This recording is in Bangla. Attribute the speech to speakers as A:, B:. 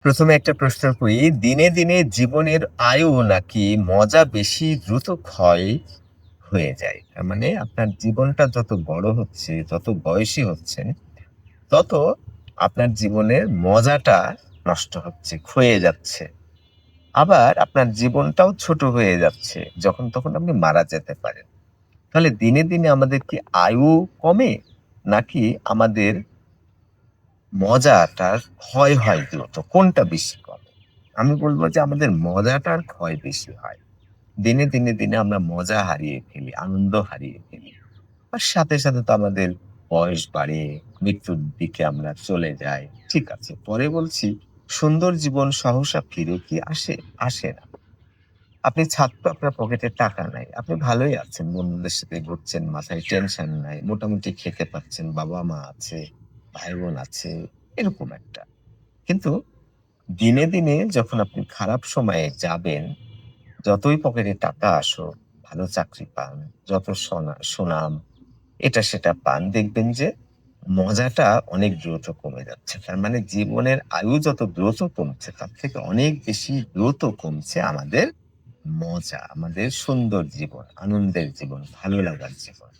A: প্রথমে একটা প্রশ্ন করি, দিনে, দিনে জীবনের আয়ু নাকি মজা বেশি দ্রুত ক্ষয় হয়ে যায়? তার মানে আপনার জীবনটা যত বড় হচ্ছে, যত বয়সী হচ্ছে তত আপনার জীবনের মজাটা নষ্ট হচ্ছে, ক্ষয়ে যাচ্ছে। আবার আপনার জীবনটাও ছোট হয়ে যাচ্ছে। যখন তখন আপনি মারা যেতে পারেন। তাহলে দিনে, দিনে আমাদের কি আয়ু কমে? নাকি আমাদের মজাটার ক্ষয় হয় দ্রুত? কোনটা বেশি কমে? আমি বলব যে আমাদের মজাটার ক্ষয় বেশি হয়। দিনে, দিনে, দিনে আমরা মজা হারিয়ে ফেলি, আনন্দ হারিয়ে ফেলি। আর সাথে, সাথে তো আমাদের বয়স বাড়ে, মৃত্যুর দিকে আমরা চলে যাই। ঠিক আছে। পরে বলছি, সুন্দর জীবন সহসা ফিরে কি আসে? আসে না। আপনি ছাত্র, আপনার পকেটে টাকা নাই। আপনি ভালোই আছেন। বন্ধুদের সাথে ঘুরছেন, মাথায় টেনশন নাই। মোটামুটি খেতে পাচ্ছেন, বাবা-মা আছে, ভাই-বোন আছে, এরকম একটা। কিন্তু দিনে, দিনে যখন আপনি খারাপ সময়ে যাবেন, যতই পকেটে টাকা আসুক, ভালো চাকরি পান, যত সুনাম, এটা সেটা পান, দেখবেন যে মজাটা অনেক দ্রুত কমে যাচ্ছে। তার মানে জীবনের আয়ু যত দ্রুত কমছে, তার থেকে অনেক বেশি দ্রুত কমছে আমাদের মজা, আমাদের সুন্দর জীবন, আনন্দের জীবন, ভালো লাগার জীবন।